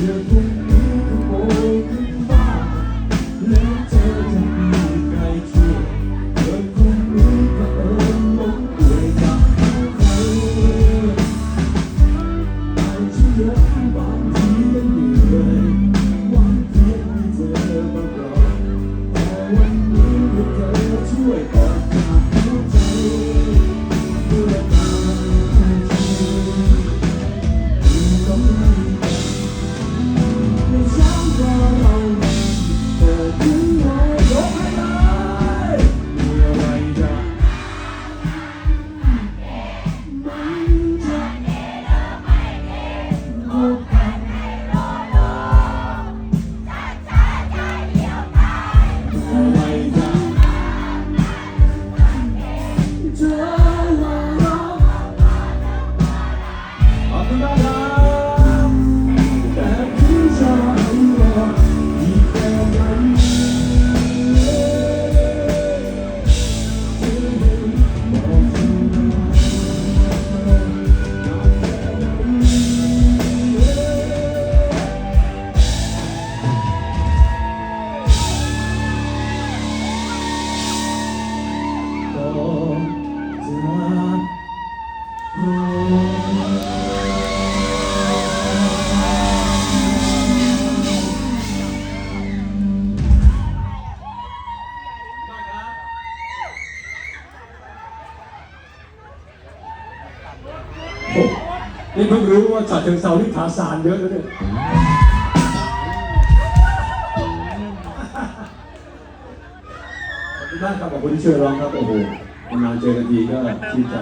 you. นี่เพิ่งรู้ว่าจัดเชิงเซาที่ขาสารเยอะแล้วเนี่ยขอบคุณมากครับขอบคุณที่ช่วยร้องครับ โอ้โหนานเจอกันทีก็ชื่นใจ